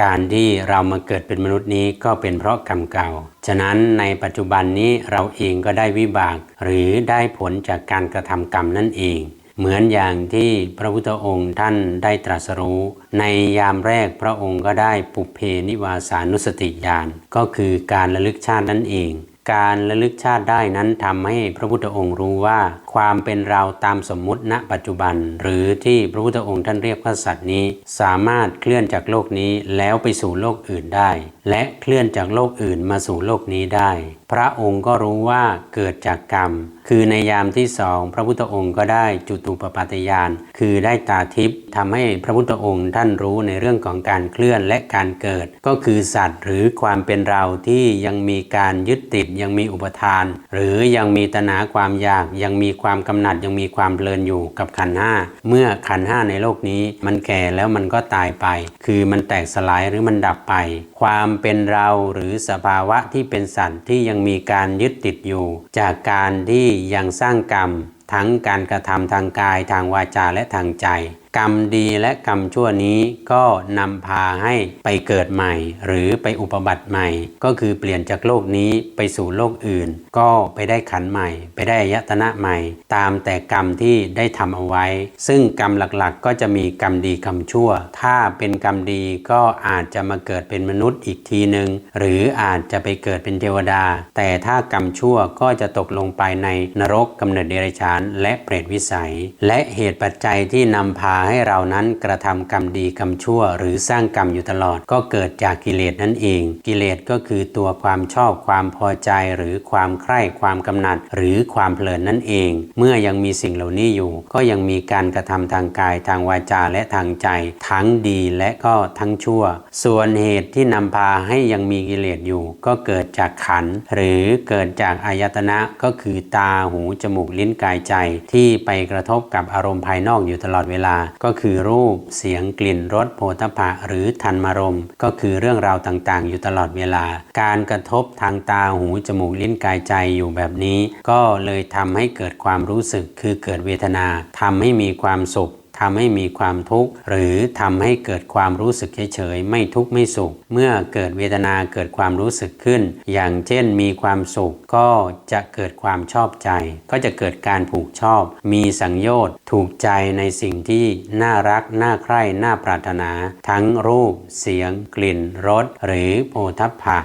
การที่เรามาเกิดเป็นมนุษย์นี้ก็เป็นเพราะกรรมเก่า ฉะนั้นในปัจจุบันนี้เราเองก็ได้วิบาก หรือได้ผลจากการกระทำกรรมนั่นเอง เหมือนอย่างที่พระพุทธองค์ท่านได้ตรัสรู้ ในยามแรกพระองค์ก็ได้ปุเพนิวาสานุสติญาณก็คือการระลึกชาตินั่นเอง การระลึกชาติได้นั้นทำให้พระพุทธองค์รู้ว่า ความเป็นเราตามสมมุติณปัจจุบัน หรือที่พระพุทธองค์ท่านเรียกพระสัตว์นี้ สามารถเคลื่อนจากโลกนี้แล้วไปสู่โลกอื่นได้ และเคลื่อนจากโลกอื่นมาสู่โลกนี้ได้ พระองค์ก็รู้ว่าเกิดจากกรรมคือในยามที่สองพระพุทธองค์ก็ได้จุตูปปาตยาน คือได้ตาทิพย์ทำให้พระพุทธองค์ท่านรู้ในเรื่องของการเคลื่อนและการเกิด ก็คือสัตว์หรือความเป็นเราที่ยังมีการยึดติดยังมีอุปทาน หรือยังมีตนาความอยากยังมีความกำหนัดยังมีความเพลินอยู่กับขันห้าเมื่อขันห้าในโลกนี้มันแก่แล้วมันก็ตายไป คือมันแตกสลายหรือมันดับไป ความเป็นเราหรือสภาวะที่เป็นสัตว์ที่ยังมีการยึดติดอยู่ จากการที่ยังสร้างกรรมทั้งการกระทำทางกายทางวาจาและทางใจ กรรมดีและกรรมชั่วนี้ก็นำพาให้ไปเกิดใหม่ หรือไปอุปบัติใหม่ ก็คือเปลี่ยนจากโลกนี้ไปสู่โลกอื่น ก็ไปได้ขันใหม่ ไปได้อายตนะใหม่ ตามแต่กรรมที่ได้ทำเอาไว้ ซึ่งกรรมหลักๆ ก็จะมีกรรมดีกรรมชั่ว ถ้าเป็นกรรมดีก็อาจจะมาเกิดเป็นมนุษย์อีกทีหนึ่งหรืออาจจะไปเกิดเป็นเทวดา แต่ถ้ากรรมชั่วก็จะตกลงไปในนรกกำเนิดเดรัจฉานและเปรตวิสัย และเหตุปัจจัยที่นำพาให้เรานั้นกระทำกรรมดีกรรมชั่ว หรือสร้างกรรมอยู่ตลอดก็เกิดจากกิเลสนั่นเอง กิเลสก็คือตัวความชอบความพอใจหรือความใคร่ความกำหนัด หรือความเพลินนั่นเอง เมื่อยังมีสิ่งเหล่านี้อยู่ ก็ยังมีการกระทำทางกายทางวาจาและทางใจ ทั้งดีและก็ทั้งชั่ว ส่วนเหตุที่นำพาให้ยังมีกิเลสอยู่ ก็เกิดจากขันหรือเกิดจากอายตนะก็คือตาหูจมูกลิ้นกายใจที่ไปกระทบกับอารมณ์ภายนอกอยู่ตลอดเวลา ก็คือรูปเสียงกลิ่นรสโผฏฐะหรือธรรมารมณ์ ก็คือเรื่องราวต่างๆ อยู่ตลอดเวลา การกระทบทางตาหูจมูกลิ้นกายใจอยู่แบบนี้ ก็เลยทำให้เกิดความรู้สึกคือเกิดเวทนาทำให้มีความสุข ทำให้มีความทุกข์หรือทำให้เกิดความรู้สึกเฉยๆไม่ทุกข์ไม่สุข เมื่อเกิดเวทนาเกิดความรู้สึกขึ้น อย่างเช่นมีความสุขก็จะเกิดความชอบใจ ก็จะเกิดการผูกชอบ มีสังโยชน์ถูกใจในสิ่งที่น่ารักน่าใคร่น่าปรารถนา ทั้งรูป เสียง กลิ่นรสหรือโผฏฐัพพะ